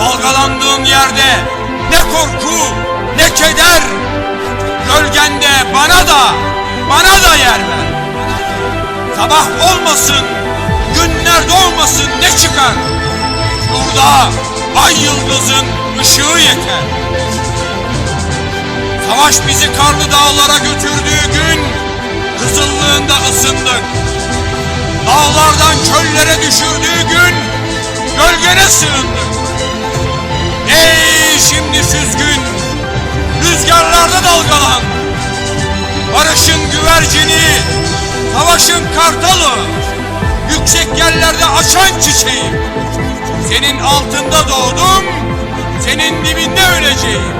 Dalgalandığın yerde ne korku ne keder. Gölgende bana da bana da yer ver. Sabah olmasın, günler doğmasın ne çıkar? Burada ay yıldızın ışığı yeter. Savaş bizi karlı dağlara götürdüğü gün kızıllığında ısındık. Dağlardan çöllere düşürdüğü gün gölgene sığındık. Şimdi süzgün, rüzgarlarda dalgalan. Barışın güvercini, savaşın kartalı, yüksek yerlerde açan çiçeği. Senin altında doğdum, senin dibinde öleceğim.